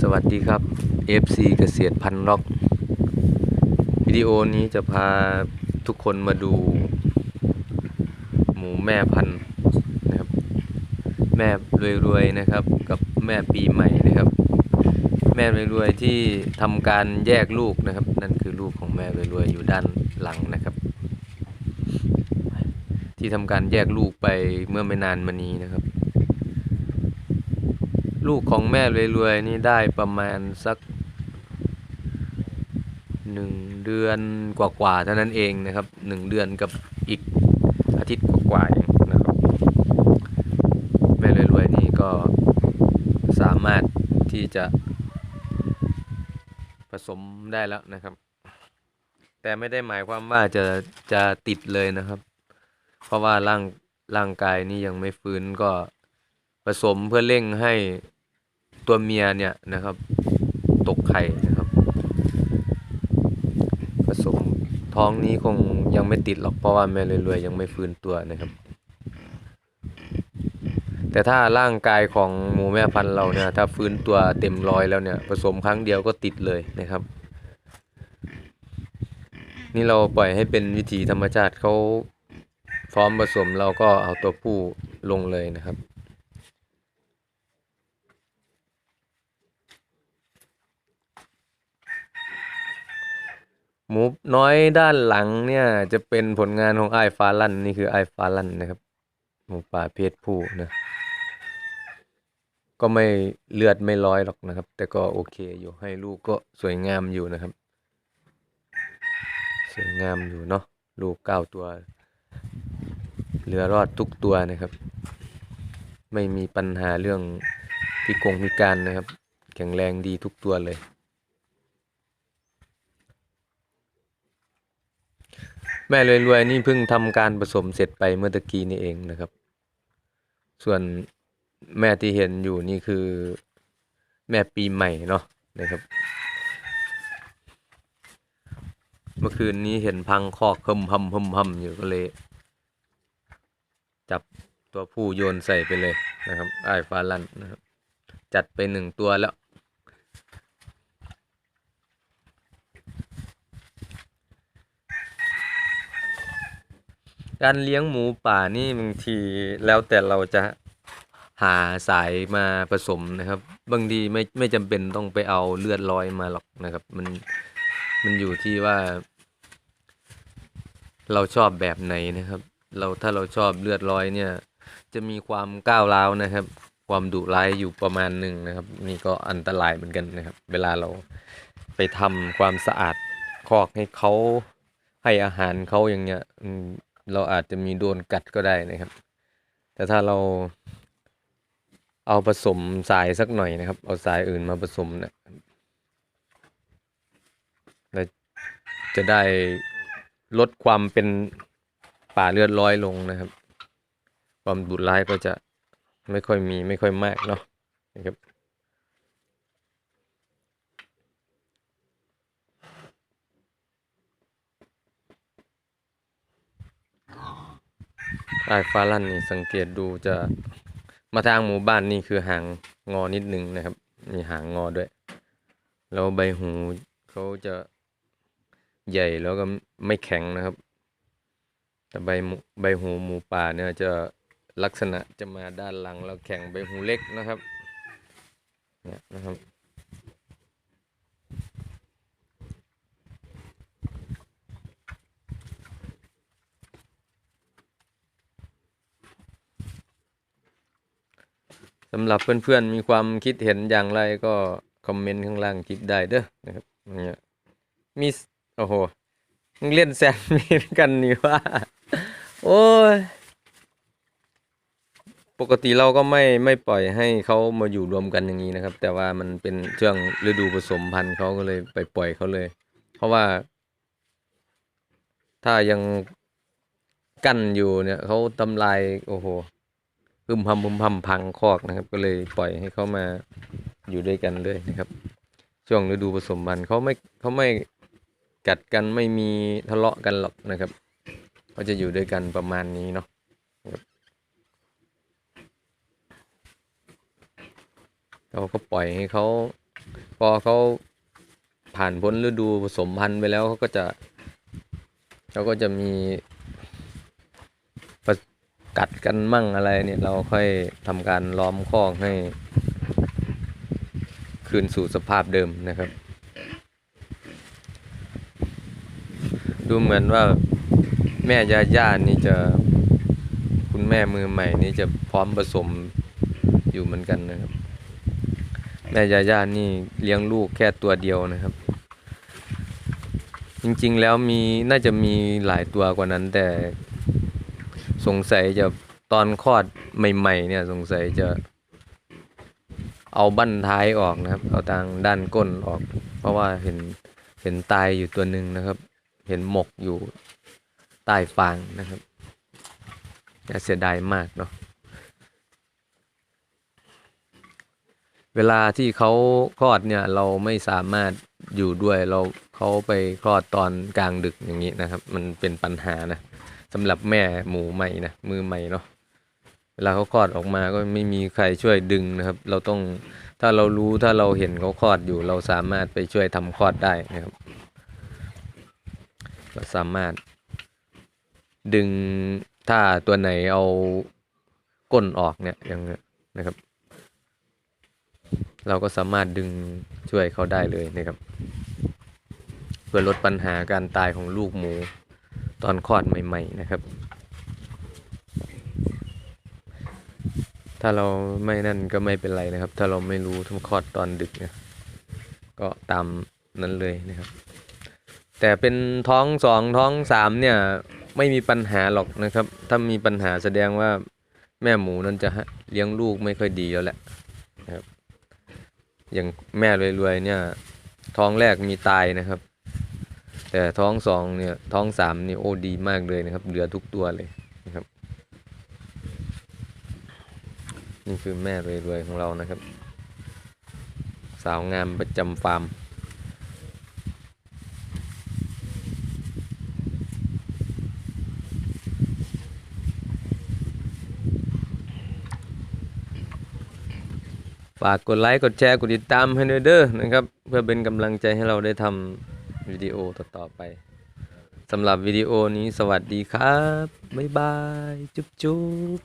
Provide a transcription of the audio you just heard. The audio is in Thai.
สวัสดีครับ FC เกษตรพันล็อก วิดีโอนี้จะพาทุกคนมาดู หมูแม่พันนะครับ แม่รวยๆนะครับ กับแม่ปีใหม่นะครับ แม่รวยๆที่ทำการแยกลูกนะครับ นั่นคือลูกของแม่รวยๆอยู่ด้านหลังนะครับ ที่ทำการแยกลูกไปเมื่อไม่นานมานี้นะครับ ลูกของแม่รวยๆนี่ได้ประมาณสักหนึ่งเดือนกว่าๆเท่านั้นเองนะครับหนึ่งเดือนกับอีกอาทิตย์กว่าๆนะครับ แม่รวยๆนี่ก็สามารถที่จะผสมได้แล้วนะครับ แต่ไม่ได้หมายความว่าจะจะติดเลยนะครับ เพราะว่าร่างร่างกายนี่ยังไม่ฟื้นก็ผสมเพื่อเร่งให้ ตัวเมียเนี่ยนะครับ ตกไข่นะครับ ผสมท้องนี้คงยังไม่ติดหรอกเพราะว่าแม่รวยๆยังไม่ฟื้นตัวนะครับ แต่ถ้าร่างกายของหมูแม่พันธุ์เราเนี่ยถ้าฟื้นตัวเต็มร้อยแล้วเนี่ยผสมครั้งเดียวก็ติดเลยนะครับ นี่เราปล่อยให้เป็นวิถีธรรมชาติเขาพร้อมผสมเราก็เอาตัวผู้ลงเลยนะครับ หมูน้อยด้านหลังเนี่ยจะเป็นผลงานของไอ้ฟาลันนี่คือไอ้ฟาลันนะครับหมูป่าเพศผู้นะก็ไม่เลือดไม่ร้อยหรอกนะครับ แต่ก็โอเคอยู่ให้ลูกก็สวยงามอยู่นะครับ สวยงามอยู่เนาะลูกเก้าตัวเหลือรอดทุกตัวนะครับ ไม่มีปัญหาเรื่องพิกงพิการนะครับ แข็งแรงดีทุกตัวเลย แม่รวยๆนี่เพิ่งทำการผสมเสร็จไปเมื่อตะกี้นี่เองนะครับ ส่วนแม่ที่เห็นอยู่นี่คือแม่ปีใหม่เนาะนะครับ เมื่อคืนนี้เห็นพังคอกพึมพำพึมพำอยู่ก็เลย จับตัวผู้โยนใส่ไปเลยนะครับไอ้ฟาลันนะครับ จัดไปหนึ่งตัวแล้ว การเลี้ยงหมูป่านี่บางทีแล้วแต่เราจะหาสายมาผสมนะครับ บางทีไม่ไม่จำเป็นต้องไปเอาเลือดลอยมาหรอกนะครับ มันมันอยู่ที่ว่า เราชอบแบบไหนนะครับ เราถ้าเราชอบเลือดลอยเนี่ย จะมีความก้าวร้าวนะครับ ความดุร้ายอยู่ประมาณหนึ่งนะครับ นี่ก็อันตรายเหมือนกันนะครับ เวลาเราไปทำความสะอาดคอกให้เขาให้อาหารเขาอย่างเงี้ย เราอาจจะมีโดนกัดก็ได้นะครับ แต่ถ้าเราเอาผสมสายสักหน่อยนะครับ เอาสายอื่นมาผสมเนะเราจะได้ลดความเป็นป่าเลือดร้อยลงนะครับ ความดุร้ายก็จะไม่ค่อยมีไม่ค่อยมากเนาะนะครับ ไอ้ฟ้าลั่นนี่สังเกตดูจะมาทางหมู่บ้านนี่คือหางงอนิดนึงนะครับ มีหางงอด้วย แล้วใบหูเขาจะใหญ่แล้วก็ไม่แข็งนะครับ แต่ใบใบหูหมูป่าเนี่ยจะลักษณะจะมาด้านหลังแล้วแข็งใบหูเล็กนะครับเนี่ยนะครับ สำหรับเพื่อนๆมีความคิดเห็นอย่างไรก็คอมเมนต์ข้างล่างคลิปได้เด้อนะครับเนี่ยมีโอ้โหมึงเล่นแซนมีกันนี่ว่า โอ้ยปกติเราก็ไม่ไม่ปล่อยให้เขามาอยู่รวมกันอย่างนี้นะครับ แต่ว่ามันเป็นช่วงฤดูผสมพันธุ์เขาก็เลยไปปล่อยเขาเลย เพราะว่า ถ้ายังกั้นอยู่เนี่ยเขาทำลายโอ้โห พึมพำพึมพำพังคอกนะครับ ก็เลยปล่อยให้เขามาอยู่ด้วยกันเลยนะครับ ช่วงฤดูผสมพันธุ์เขาไม่เขาไม่กัดกันไม่มีทะเลาะกันหรอกนะครับเขาจะอยู่ด้วยกันประมาณนี้เนาะครับเราก็ปล่อยให้เขาพอเขาผ่านพ้นฤดูผสมพันธุ์ไปแล้วเขาก็จะเขาก็จะมี กัดกันมั่งอะไรเนี่ยเราค่อยทำการล้อมคอกให้ คืนสู่สภาพเดิมนะครับ ดูเหมือนว่าแม่ยาย่านี่จะคุณแม่มือใหม่นี่จะพร้อมผสมอยู่เหมือนกันนะครับ แม่ยาย่านี่เลี้ยงลูกแค่ตัวเดียวนะครับ จริงๆแล้วมีน่าจะมีหลายตัวกว่านั้นแต่ สงสัยจะตอนคลอดใหม่ๆเนี่ยสงสัยจะเอาบั้นท้ายออกนะครับ เอาทางด้านก้นออก เพราะว่าเห็นเห็นตายอยู่ตัวหนึ่งนะครับ เห็นหมกอยู่ใต้ฟางนะครับเสียดายมากเนาะเวลาที่เขาคลอดเนี่ยเราไม่สามารถอยู่ด้วยเราเขาไปคลอดตอนกลางดึกอย่างนี้นะครับ มันเป็นปัญหานะ สำหรับแม่หมูใหม่นะมือใหม่เนาะเวลาเขาคลอดออกมาก็ไม่มีใครช่วยดึงนะครับ เราต้องถ้าเรารู้ถ้าเราเห็นเขาคลอดอยู่ เราสามารถไปช่วยทำคลอดได้นะครับเราสามารถ ดึงถ้าตัวไหนเอาก้นออกเนี่ยอย่างเงี้ยนะครับ เราก็สามารถดึงช่วยเขาได้เลยนะครับ เพื่อลดปัญหาการตายของลูกหมู ตอนคลอดใหม่ ๆ นะครับ ถ้าเราไม่นั่นก็ไม่เป็นไรนะครับ ถ้าเราไม่รู้ทำคลอดตอนดึกเนี่ยก็ตามนั้นเลยนะครับ แต่เป็นท้องสองท้องสามเนี่ยไม่มีปัญหาหรอกนะครับ ถ้ามีปัญหาแสดงว่าแม่หมูนั้นจะเลี้ยงลูกไม่ค่อยดีแล้วแหละนะครับ อย่างแม่รวยๆเนี่ยท้องแรกมีตายนะครับ แต่ท้องสองเนี่ยท้องสามนี่โอ้ดีมากเลยนะครับ เหลือทุกตัวเลยนะครับ นี่คือแม่รวยๆของเรานะครับ สาวงามประจำฟาร์มฝากกดไลค์ กดแชร์ กดติดตามให้ด้วยเด้อนะครับ เพื่อเป็นกำลังใจให้เราได้ทำ วิดีโอต่อๆไปสำหรับวิดีโอนี้สวัสดีครับ บ๊ายบาย จุ๊บจุ๊บ